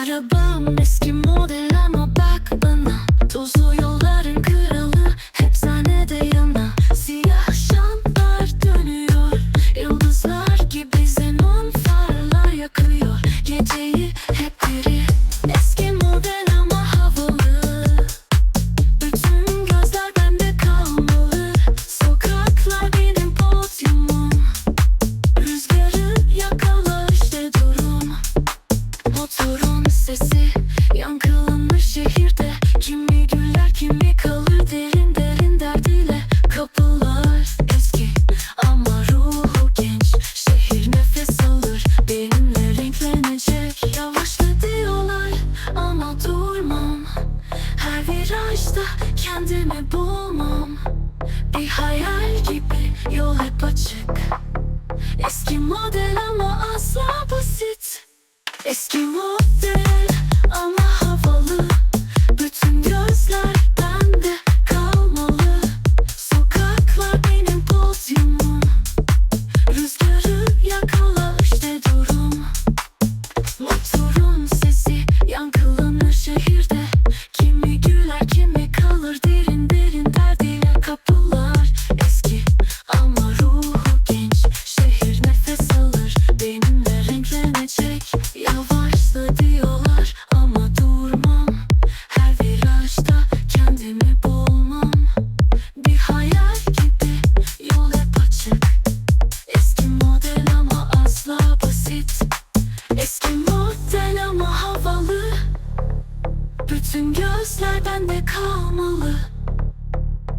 Arabam eski model ama bak bana. kendimi bulmam. Bir hayal gibi yol hep açık. Eski model ama asla basit. Eski model ama Tüm gözler bende kalmalı.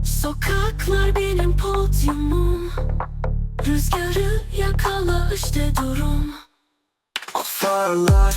Sokaklar benim podyumum. Rüzgarı yakala işte durum. Afarlar